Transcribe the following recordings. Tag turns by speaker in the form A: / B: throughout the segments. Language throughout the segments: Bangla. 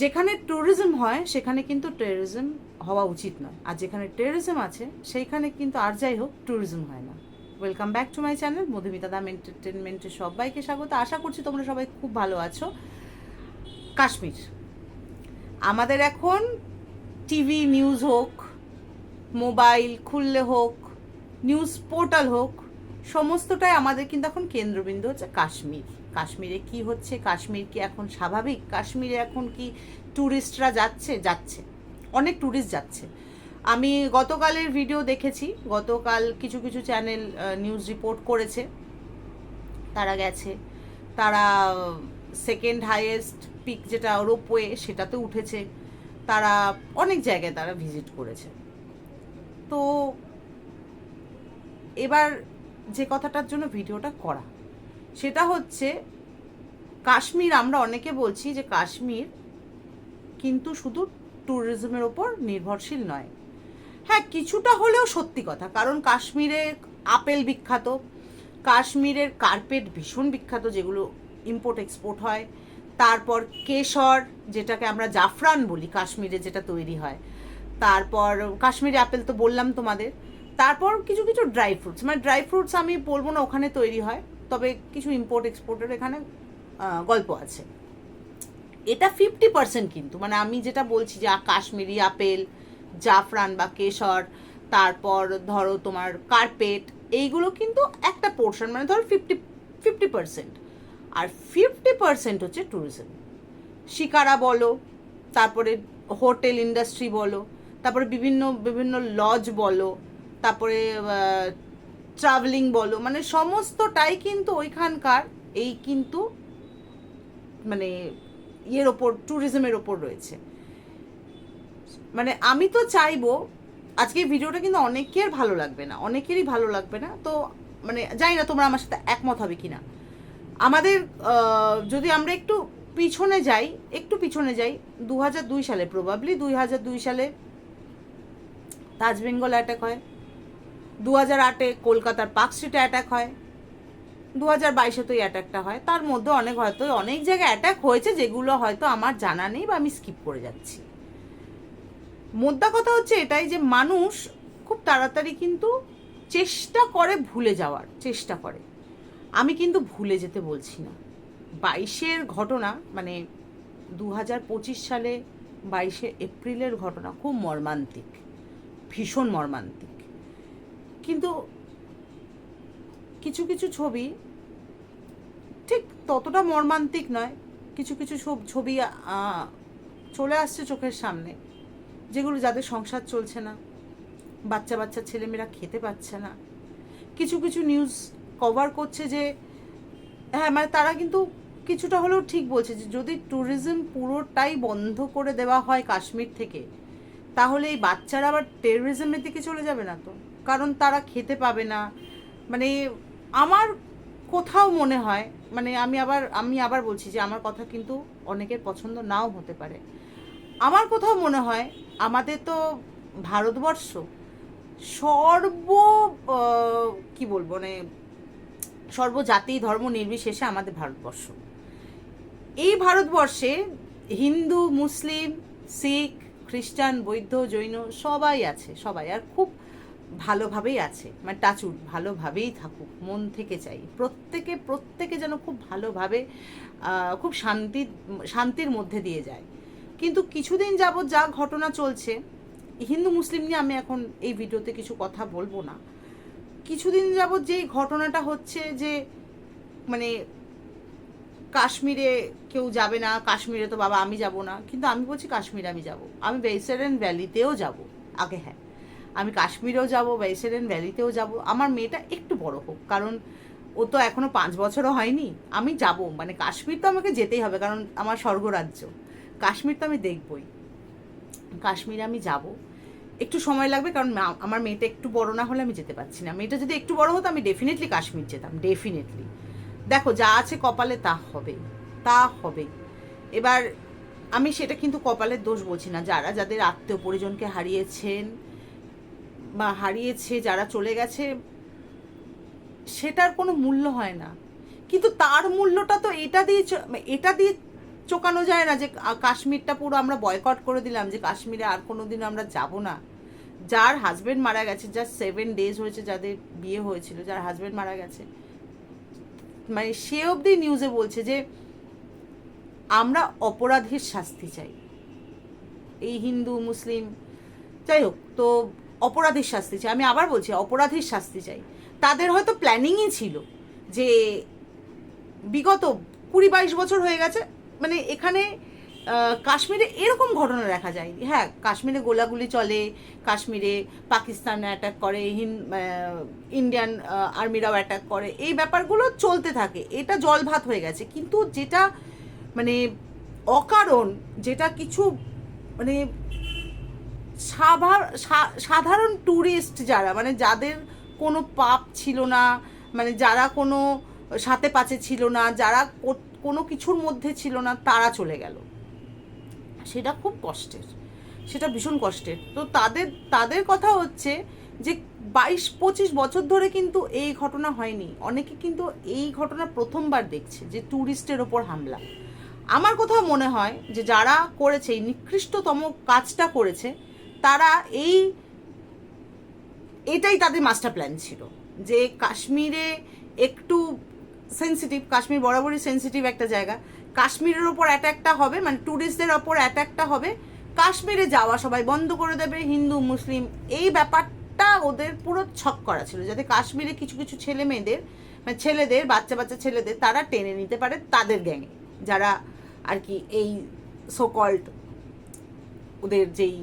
A: যেখানে ট্যুরিজম হয়, সেখানে কিন্তু টেরোরিজম হওয়া উচিত নয়। আর যেখানে টেরোরিজম আছে, সেইখানে কিন্তু আর যাই হোক ট্যুরিজম হয় না। Welcome back to my channel Madhumita Dam এন্টারটেনমেন্টে সবাইকে স্বাগত। আশা করছি তোমরা সবাই খুব ভালো আছো। কাশ্মীর। আমাদের এখন টিভি নিউজ হোক মোবাইল খুললে হোক নিউজ পোর্টাল হোক সমস্তটাই আমাদের কিন্তু এখন কেন্দ্রবিন্দু হচ্ছে কাশ্মীর। কাশ্মীরে কি হচ্ছে? কাশ্মীর কি এখন স্বাভাবিক? কাশ্মীরে এখন কি ট্যুরিস্টরা যাচ্ছে? যাচ্ছে। অনেক ট্যুরিস্ট যাচ্ছে। আমি গতকালের ভিডিও দেখেছি। গতকাল কিছু কিছু চ্যানেল নিউজ রিপোর্ট করেছে। তারা গেছে। তারা সেকেন্ড হাইয়েস্ট পিক যেটা রোপওয়ে, সেটাতে উঠেছে। তারা অনেক জায়গায় তারা ভিজিট করেছে। তো, এবার যে কথাটার জন্য ভিডিওটা করা। সেটা হচ্ছে, কাশ্মীর আমরা অনেকে বলছি যে কাশ্মীর কিন্তু শুধু ট্যুরিজমের ওপর নির্ভরশীল নয়। হ্যাঁ কিছুটা হলেও সত্যি কথা, কারণ কাশ্মীরে আপেল বিখ্যাত, কাশ্মীরের কার্পেট ভীষণ বিখ্যাত, যেগুলো ইম্পোর্ট এক্সপোর্ট হয়। তারপর কেশর, যেটাকে আমরা জাফরান বলি, কাশ্মীরে যেটা তৈরি হয়। তারপর কাশ্মীরি আপেল তো বললাম তোমাদের তারপর কিছু কিছু ড্রাই ফ্রুটস মানে ড্রাই ফ্রুটস আমি বলব না ওখানে তৈরি হয়, তবে কিছু ইম্পোর্ট এক্সপোর্টের এখানে গল্প আছে। এটা ফিফটি পার্সেন্ট কিন্তু মানে আমি যেটা বলছি যে কাশ্মীরি আপেল, জাফরান বা কেশর, তারপর ধরো তোমার কার্পেট এইগুলো কিন্তু একটা পোর্শন মানে ধরো ফিফটি ফিফটি পার্সেন্ট আর ফিফটি পার্সেন্ট হচ্ছে ট্যুরিজম শিকারা বলো, তারপরে হোটেল ইন্ডাস্ট্রি বলো, তারপরে বিভিন্ন বিভিন্ন লজ বলো তারপরে ট্রাভেলিং বলো মানে সমস্তটাই কিন্তু ওইখানকার এই কিন্তু মানে ইয়ের ওপর ট্যুরিজমের ওপর রয়েছে। মানে আমি তো চাইব, আজকে ভিডিওটা কিন্তু অনেকের ভালো লাগবে না, অনেকেরই ভালো লাগবে না, তো মানে জানি না তোমরা আমার সাথে একমত হবে কি না আমাদের যদি আমরা একটু পিছনে যাই, একটু পিছনে যাই দু হাজার দুই সালে প্রবাবলি দুই হাজার দুই সালে তাজ বেঙ্গল অ্যাটাক হয়। দু হাজার আটে কলকাতার পার্ক স্ট্রিটে অ্যাটাক হয়। দু হাজার বাইশে তো এই অ্যাটাকটা হয়। তার মধ্যে অনেক, হয়তো অনেক জায়গায় অ্যাটাক হয়েছে, যেগুলো হয়তো আমার জানা নেই বা আমি স্কিপ করে যাচ্ছি। মোদ্দা কথা হচ্ছে এটাই যে মানুষ খুব তাড়াতাড়ি কিন্তু চেষ্টা করে ভুলে যাওয়ার, চেষ্টা করে। আমি কিন্তু ভুলে যেতে বলছি না। বাইশের ঘটনা মানে দু হাজার পঁচিশ সালে বাইশে এপ্রিলের ঘটনা খুব মর্মান্তিক, ভীষণ মর্মান্তিক। কিন্তু কিছু কিছু ছবি ঠিক ততটা মর্মান্তিক নয়। কিছু কিছু সব- ছবি চলে আসছে চোখের সামনে, যেগুলো যাদের সংসার চলছে না, বাচ্চা বাচ্চা ছেলেমেয়েরা খেতে পাচ্ছে না। কিছু কিছু নিউজ কভার করছে যে হ্যাঁ মানে তারা কিন্তু কিছুটা হলেও ঠিক বলছে যে, যদি ট্যুরিজম পুরোটাই বন্ধ করে দেওয়া হয় কাশ্মীর থেকে, তাহলে এই বাচ্চারা আবার টেরোরিজমের দিকে চলে যাবে না তো? কারণ তারা খেতে পাবে না। মানে আমার কোথাও মনে হয় মানে আমি আবার আমি আবার বলছি যে আমার কথা কিন্তু অনেকের পছন্দ নাও হতে পারে। আমার কোথাও মনে হয়, আমাদের তো ভারতবর্ষ সর্ব কি বলব মানে সর্বজাতি ধর্ম নির্বিশেষে আমাদের ভারতবর্ষ। এই ভারতবর্ষে হিন্দু, মুসলিম, শিখ, খ্রিস্টান, বৌদ্ধ, জৈন সবাই আছে, সবাই। আর খুব ভালোভাবেই আছে। মানে টাচুট ভালোভাবেই থাকুক, মন থেকে চাই। প্রত্যেকে প্রত্যেকে যেন খুব ভালোভাবে খুব শান্তি, শান্তির মধ্যে দিয়ে যায়। কিন্তু কিছুদিন যাবৎ যা ঘটনা চলছে, হিন্দু, মুসলিম নিয়ে আমি এখন এই ভিডিওতে কিছু কথা বলব না। কিছুদিন যাবৎ যে ঘটনাটা হচ্ছে যে মানে কাশ্মীরে কেউ যাবে না, কাশ্মীরে তো বাবা আমি যাব না, কিন্তু আমি বলছি কাশ্মীরে আমি যাব। আমি বেসেরেন ভ্যালিতেও যাব। আগে হ্যাঁ। আমি কাশ্মীরেও যাব বেসেরেন ভ্যালিতেও যাব। আমার মেয়েটা একটু বড় হোক, কারণ ও তো এখনও পাঁচ বছরও হয়নি। আমি যাব মানে কাশ্মীর তো আমাকে যেতেই হবে, কারণ আমার স্বর্গরাজ্য। কাশ্মীর তো আমি দেখবই। কাশ্মীরে আমি যাব। একটু সময় লাগবে, কারণ আমার মেয়েটা একটু বড় না হলে আমি যেতে পারছি না। মেয়েটা যদি একটু বড় হতো, আমি ডেফিনেটলি কাশ্মীর যেতাম ডেফিনেটলি দেখো, যা আছে কপালে তা হবে তা হবে। এবার আমি সেটা কিন্তু কপালের দোষ বলছি না। যারা, যাদের আত্মীয় পরিজনকে হারিয়েছেন বা হারিয়েছে, যারা চলে গেছে, সেটার কোনো মূল্য হয় না। কিন্তু তার মূল্যটা তো এটা দিয়ে চ- এটা দিয়ে চোকানো যায় না যে কাশ্মীরটা পুরো আমরা বয়কট করে দিলাম, যে কাশ্মীরে আর কোনো দিন আমরা যাব না। যার হাজবেন্ড মারা গেছে যার সেভেন ডেজ হয়েছে যাদের বিয়ে হয়েছিল, যার হাজবেন্ড মারা গেছে। মানে সে অবধি নিউজে বলছে যে আমরা অপরাধীর শাস্তি চাই। এই হিন্দু, মুসলিম, যাই হোক, তো অপরাধীর শাস্তি চাই। আমি আবার বলছি, অপরাধের শাস্তি চাই। তাদের হয়তো প্ল্যানিংই ছিল যে বিগত কুড়ি বাইশ বছর হয়ে গেছে মানে এখানে কাশ্মীরে এরকম ঘটনা দেখা যায়নি। হ্যাঁ কাশ্মীরে গোলাগুলি চলে, কাশ্মীরে পাকিস্তান অ্যাটাক করে ইন্ডিয়ান আর্মিরাও অ্যাটাক করে। এই ব্যাপারগুলো চলতে থাকে। এটা জলভাত হয়ে গেছে। কিন্তু যেটা মানে অকারণ, যেটা কিছু মানে সাধারণ ট্যুরিস্ট যারা মানে যাদের কোনো পাপ ছিল না মানে যারা কোনো সাথে পাচে ছিল না, যারা কোনো কিছুর মধ্যে ছিল না, তারা চলে গেল। সেটা খুব কষ্টের। সেটা ভীষণ কষ্টের। তো তাদের তাদের কথা হচ্ছে যে বাইশ, পঁচিশ বছর ধরে কিন্তু এই ঘটনা হয়নি। অনেকে কিন্তু এই ঘটনা প্রথমবার দেখছে যে ট্যুরিস্টের ওপর হামলা। আমার কোথাও মনে হয় যে যারা করেছে, এই নিকৃষ্টতম কাজটা করেছে তারা এই, এটাই তাদের মাস্টার প্ল্যান ছিল। যে কাশ্মীরে একটু সেন্সিটিভ কাশ্মীর বরাবরই সেন্সিটিভ একটা জায়গা। কাশ্মীরের ওপর অ্যাটাকটা হবে মানে ট্যুরিস্টদের ওপর অ্যাটাকটা হবে। কাশ্মীরে যাওয়া সবাই বন্ধ করে দেবে, হিন্দু, মুসলিম, এই ব্যাপারটা ওদের পুরো ছক করা ছিল। যাতে কাশ্মীরে কিছু কিছু ছেলে মেয়েদের মানে ছেলেদের, বাচ্চা বাচ্চা ছেলেদের, তারা টেনে নিতে পারে তাদের গ্যাংয়ে যারা আর কি এই সোকল্ড ওদের যেই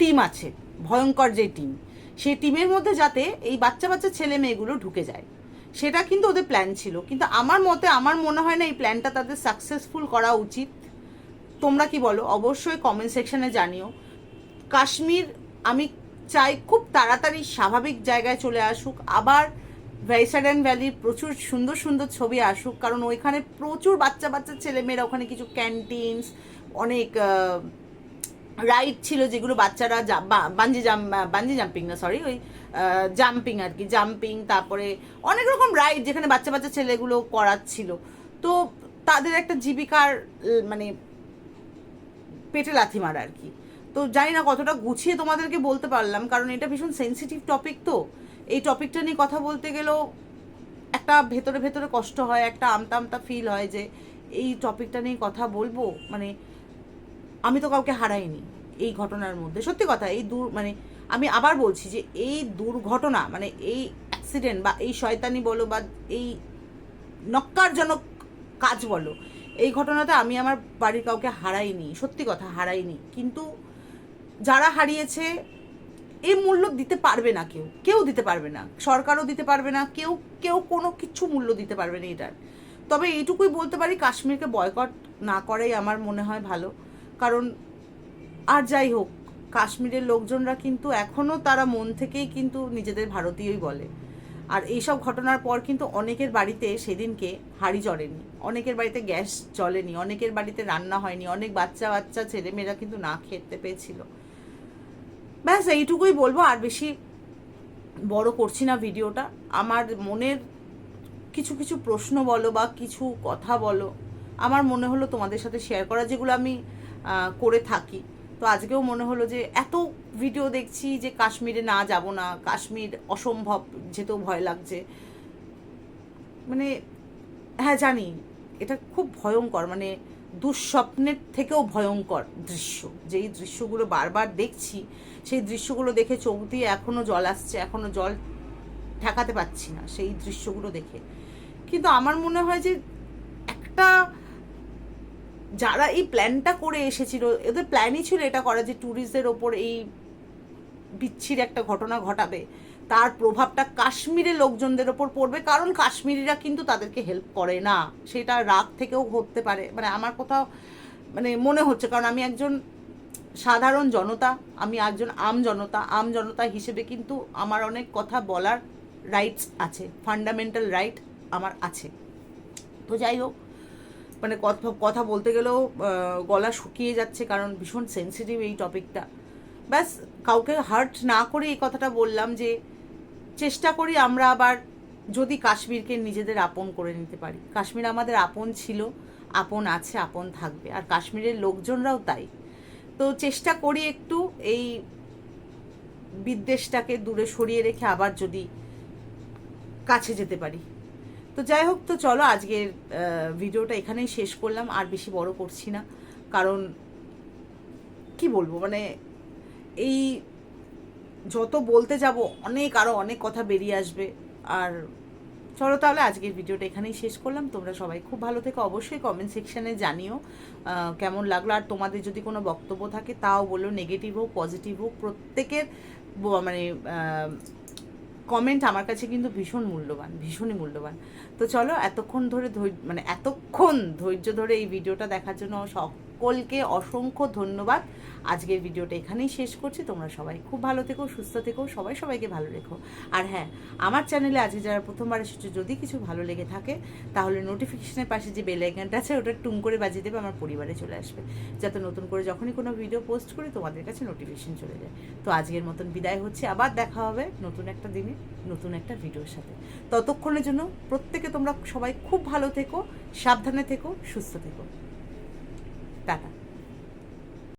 A: টিম আছে, ভয়ঙ্কর যে টিম সেই টিমের মধ্যে যাতে এই বাচ্চা বাচ্চা ছেলে মেয়েগুলো ঢুকে যায়। সেটা কিন্তু ওদের প্ল্যান ছিল। কিন্তু আমার মতে, আমার মনে হয় না এই প্ল্যানটা তাদের সাকসেসফুল করা উচিত। তোমরা কি বলো? অবশ্যই কমেন্ট সেকশনে জানিও। কাশ্মীর, আমি চাই খুব তাড়াতাড়ি স্বাভাবিক জায়গায় চলে আসুক। আবার ভ্যাইসাডেন ভ্যালির প্রচুর সুন্দর সুন্দর ছবি আসুক। কারণ ওইখানে প্রচুর বাচ্চা বাচ্চা ছেলেমেয়েরা ওখানে কিছু ক্যান্টিনস অনেক রাইড ছিল যেগুলো বাচ্চারা বাঞ্জি জাম বাঞ্জি জাম্পিং না সরি ওই জাম্পিং আর কি জাম্পিং তারপরে অনেক রকম রাইড যেখানে বাচ্চা বাচ্চা ছেলেগুলো করাচ্ছিল। তো তাদের একটা জীবিকার মানে পেটে লাথি মারা আর কি। তো জানি না কতটা গুছিয়ে তোমাদেরকে বলতে পারলাম, কারণ এটা ভীষণ সেন্সিটিভ টপিক তো। এই টপিকটা নিয়ে কথা বলতে গেলেও একটা ভেতরে ভেতরে কষ্ট হয়, একটা আমতা আমতা ফিল হয় যে এই টপিকটা নিয়ে কথা বলব। মানে আমি তো কাউকে হারাইনি এই ঘটনার মধ্যে। সত্যি কথা, এই দূর মানে আমি আবার বলছি যে এই দুর্ঘটনা মানে এই অ্যাক্সিডেন্ট বা এই শয়তানি বলো বা এই নক্কারজনক কাজ বলো, এই ঘটনাতে আমি আমার বাড়ির কাউকে হারাইনি, সত্যি কথা হারাইনি। কিন্তু যারা হারিয়েছে এই মূল্য দিতে পারবে না কেউ কেউ দিতে পারবে না, সরকারও দিতে পারবে না, কেউ কেউ কোনো কিছু মূল্য দিতে পারবে না এটার। তবে এইটুকুই বলতে পারি, কাশ্মীরকে বয়কট না করাই আমার মনে হয় ভালো। কারণ আর যাই হোক, কাশ্মীরের লোকজনরা কিন্তু এখনও তারা মন থেকেই কিন্তু নিজেদের ভারতীয়ই বলে। আর এইসব ঘটনার পর কিন্তু অনেকের বাড়িতে সেদিনকে হাড়ি জ্বলেনি, অনেকের বাড়িতে গ্যাস জ্বলেনি, অনেকের বাড়িতে রান্না হয়নি, অনেক বাচ্চা বাচ্চা, ছেলেমেয়েরা কিন্তু না খেতে পেয়েছিল। ব্যাস, এইটুকুই বলব, আর বেশি বড় করছি না ভিডিওটা। আমার মনের কিছু কিছু প্রশ্ন বলো বা কিছু কথা বলো, আমার মনে হলো তোমাদের সাথে শেয়ার করা, যেগুলো আমি করে থাকি। তো আজকেও মনে হলো যে এত ভিডিও দেখছি যে কাশ্মীরে না যাব না, কাশ্মীর অসম্ভব, যেতেও ভয় লাগছে। মানে হ্যাঁ জানি, এটা খুব ভয়ঙ্কর মানে দুঃস্বপ্নের থেকেও ভয়ঙ্কর দৃশ্য। যেই দৃশ্যগুলো বারবার দেখছি, সেই দৃশ্যগুলো দেখে চোখ দিয়ে এখনও জল আসছে এখনও জল ঠেকাতে পারছি না সেই দৃশ্যগুলো দেখে। কিন্তু আমার মনে হয় যে একটা যারা এই প্ল্যানটা করে এসেছিল, এদের প্ল্যানই ছিল এটা করা যে ট্যুরিস্টদের ওপর এই বিচ্ছির একটা ঘটনা ঘটাবে। তার প্রভাবটা কাশ্মীরে লোকজনদের ওপর পড়বে, কারণ কাশ্মীরিরা কিন্তু তাদেরকে হেল্প করে না। সেটা রাগ থেকেও হতে পারে। মানে আমার কোথাও মানে মনে হচ্ছে, কারণ আমি একজন সাধারণ জনতা, আমি একজন আম জনতা আম জনতা হিসেবে কিন্তু আমার অনেক কথা বলার রাইটস আছে ফান্ডামেন্টাল রাইট আমার আছে। তো যাই হোক মানে কথা কথা বলতে গেলেও গলা শুকিয়ে যাচ্ছে কারণ ভীষণ সেন্সিটিভ এই টপিকটা ব্যাস, কাউকে হার্ট না করে এই কথাটা বললাম যে, চেষ্টা করি আমরা আবার যদি কাশ্মীরকে নিজেদের আপন করে নিতে পারি। কাশ্মীর আমাদের আপন ছিল, আপন আছে, আপন থাকবে। আর কাশ্মীরের লোকজনরাও তাই। তো চেষ্টা করি একটু এই বিদ্বেষটাকে দূরে সরিয়ে রেখে আবার যদি কাছে যেতে পারি। তো যাই হোক, তো চলো আজকের ভিডিওটা এখানেই শেষ করলাম। আর বেশি বড় করছি না। কারণ কি বলব মানে এই যত বলতে যাব, অনেক আরও অনেক কথা বেরিয়ে আসবে। আর চলো তাহলে আজকের ভিডিওটা এখানেই শেষ করলাম। তোমরা সবাই খুব ভালো থেকে। অবশ্যই কমেন্ট সেকশানে জানিও কেমন লাগল। আর তোমাদের যদি কোনো বক্তব্য থাকে, তাও বলো। নেগেটিভ হোক পজিটিভ হোক, প্রত্যেকের মানে কমেন্ট আমার কাছে কিন্তু ভীষণ মূল্যবান, ভীষণই মূল্যবান। তো চলো, এতক্ষণ ধরে মানে এতক্ষণ ধৈর্য ধরে এই ভিডিওটা দেখার জন্য সকলকে অসংখ্য ধন্যবাদ। আজকের ভিডিওটা এখানেই শেষ করছি। তোমরা সবাই খুব ভালো থেকো, সুস্থ থেকো, সবাই সবাইকে ভালো রেখো। আর হ্যাঁ আমার চ্যানেলে আজকে যারা প্রথমবার এসেছ, যদি কিছু ভালো লেগে থাকে, তাহলে নোটিফিকেশনের পাশে যে বেল আইকনটা আছে, ওটা টুম করে বাজিয়ে দেবে, আমার পরিবারে চলে আসবে। যাতে নতুন করে যখনই কোনো ভিডিও পোস্ট করি, তোমাদের কাছে নোটিফিকেশন চলে যায়। তো আজকের মতন বিদায় হচ্ছে। আবার দেখা হবে নতুন একটা দিনে, নতুন একটা ভিডিওর সাথে। ততক্ষণের জন্য প্রত্যেকে তোমরা সবাই খুব ভালো থেকো, সাবধানে থেকো, সুস্থ থেকো। mexicana.